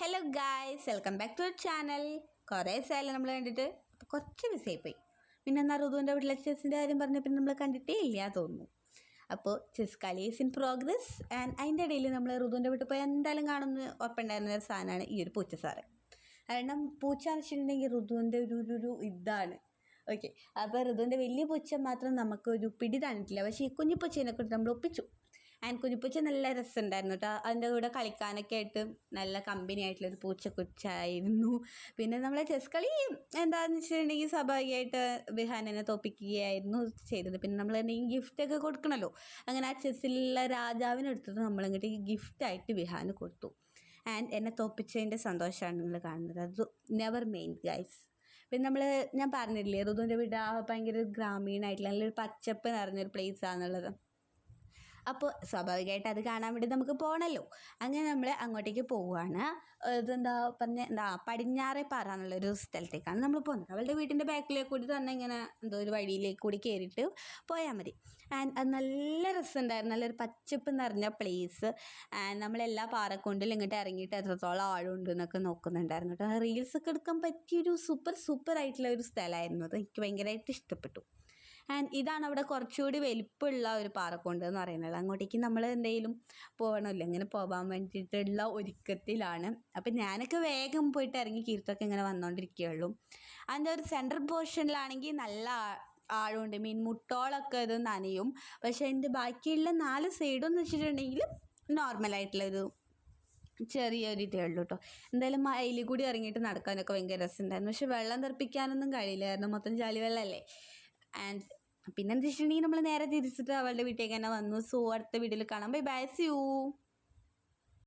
Hello guys welcome back to channel കുറേ ദിവസമായാലും നമ്മൾ കണ്ടിട്ട്? കുറച്ച് മിസ്സായി പോയി പിന്നെ എന്നാൽ ഋതുവിന്റെ വീട്ടിലെ ചെസ്സിന്റെ കാര്യം പറഞ്ഞ പിന്നെ നമ്മൾ കണ്ടിട്ടേ ഇല്ല തോന്നുന്നു. അപ്പോൾ ചെസ് കളി ഈസ് ഇൻ പ്രോഗ്രസ് ആൻഡ് അതിന്റെ ഇടയിൽ നമ്മൾ ഋതുവിന്റെ വീട്ടിൽ പോയി എന്തായാലും കാണുന്ന ഉറപ്പുണ്ടായിരുന്ന ഒരു സാധനമാണ് ഈ ഒരു പൂച്ച സാറ്. കാരണം പൂച്ച എന്ന് വെച്ചിട്ടുണ്ടെങ്കിൽ ഋതുവിന്റെ ഒരു ഒരു ഒരു ഇതാണ്. ഓക്കെ അപ്പോൾ ഋതുവിന്റെ വലിയ പൂച്ച മാത്രം നമുക്കൊരു പിടി തന്നിട്ടില്ല. പക്ഷേ ഈ കുഞ്ഞു പൂച്ചേനെ കൊണ്ട് നമ്മൾ ഒപ്പിച്ചു. ആൻഡ് കുഞ്ഞുപൂച്ച നല്ല രസമുണ്ടായിരുന്നു കേട്ടോ. അതിന്റെ കൂടെ കളിക്കാനൊക്കെ ആയിട്ട് നല്ല കമ്പനി ആയിട്ടുള്ളൊരു പൂച്ചക്കുച്ചായിരുന്നു. പിന്നെ നമ്മളെ ചെസ് കളി എന്താണെന്ന് വെച്ചിട്ടുണ്ടെങ്കിൽ സ്വാഭാവികമായിട്ട് വിഹാനനെ തോപ്പിക്കുകയായിരുന്നു ചെയ്തത്. പിന്നെ നമ്മൾ എന്തെങ്കിലും ഗിഫ്റ്റൊക്കെ കൊടുക്കണമല്ലോ. അങ്ങനെ ആ ചെസ്സിലുള്ള രാജാവിനെടുത്തിട്ട് നമ്മളിങ്ങോട്ട് ഗിഫ്റ്റായിട്ട് ബിഹാന് കൊടുത്തു. ആൻഡ് എന്നെ തോപ്പിച്ചതിന്റെ സന്തോഷമാണ് നിങ്ങൾ കാണുന്നത്. അത് നെവർ മെയിൻ ഗൈസ് പിന്നെ നമ്മൾ ഞാൻ പറഞ്ഞില്ലേ റുദുവിന്റെ വീട് ഭയങ്കര ഗ്രാമീണമായിട്ടുള്ള നല്ലൊരു പച്ചപ്പ് നിറഞ്ഞൊരു പ്ലേസ് ആണെന്നുള്ളത്. അപ്പോൾ സ്വാഭാവികമായിട്ട് അത് കാണാൻ വേണ്ടി നമുക്ക് പോകണമല്ലോ അങ്ങനെ നമ്മൾ അങ്ങോട്ടേക്ക് പോവുകയാണ് ഇതെന്താ പറഞ്ഞ എന്താ പടിഞ്ഞാറേ പാറ എന്നുള്ളൊരു സ്ഥലത്തേക്കാണ് നമ്മൾ പോകുന്നത് അവളുടെ വീട്ടിന്റെ ബാക്കിലേക്ക് കൂടി തന്നെ ഇങ്ങനെ എന്തോ ഒരു വഴിയിലേക്ക് കൂടി കയറിയിട്ട് പോയാൽ മതി. ആൻഡ് അത് നല്ല രസമുണ്ടായിരുന്നു. നല്ലൊരു പച്ചപ്പ് നിറഞ്ഞ പ്ലേസ് ആൻഡ് നമ്മളെല്ലാ പാറക്കൊണ്ടിലും ഇങ്ങോട്ട് ഇറങ്ങിയിട്ട് എത്രത്തോളം ആഴമുണ്ട് എന്നൊക്കെ നോക്കുന്നുണ്ടായിരുന്നു കേട്ടോ. റീൽസൊക്കെ എടുക്കാൻ പറ്റിയൊരു സൂപ്പർ സൂപ്പർ ആയിട്ടുള്ള ഒരു സ്ഥലമായിരുന്നു. അത് എനിക്ക് ഭയങ്കരമായിട്ട് ഇഷ്ടപ്പെട്ടു. ആൻഡ് ഇതാണ് അവിടെ കുറച്ചുകൂടി വലിപ്പമുള്ള ഒരു പാറക്കൊണ്ട് എന്ന് പറയുന്നത്. അങ്ങോട്ടേക്ക് നമ്മൾ എന്തെങ്കിലും പോകണമല്ലോ ഇങ്ങനെ പോകാൻ വേണ്ടിയിട്ടുള്ള ഒരുക്കത്തിലാണ്. അപ്പം ഞാനൊക്കെ വേഗം പോയിട്ട് ഇറങ്ങി കീർത്തൊക്കെ ഇങ്ങനെ വന്നുകൊണ്ടിരിക്കുകയുള്ളൂ അതിന്റെ ഒരു സെൻട്രൽ പോർഷനിലാണെങ്കിൽ നല്ല ആഴമുണ്ട്. മീൻ മുട്ടോളൊക്കെ ഇത് നനയും. പക്ഷേ അതിന്റെ ബാക്കിയുള്ള നാല് സൈഡും എന്ന് വെച്ചിട്ടുണ്ടെങ്കിൽ നോർമലായിട്ടുള്ളൊരു ചെറിയൊരു ഇതേ ഉള്ളൂ കേട്ടോ എന്തായാലും അതിൽ കൂടി ഇറങ്ങിയിട്ട് നടക്കാനൊക്കെ ഭയങ്കര രസമുണ്ടായിരുന്നു. പക്ഷെ വെള്ളം തെറിപ്പിക്കാനൊന്നും കഴിയില്ല കാരണം മൊത്തം ചളി വെള്ളമല്ലേ ആൻഡ് പിന്നെ എന്താ വെച്ചിട്ടുണ്ടെങ്കിൽ നമ്മൾ നേരെ തിരിച്ചിട്ട് അവളുടെ വീട്ടിലേക്ക് തന്നെ വന്നു. സോ അടുത്ത വീട്ടിൽ കാണാം. Bye bye C U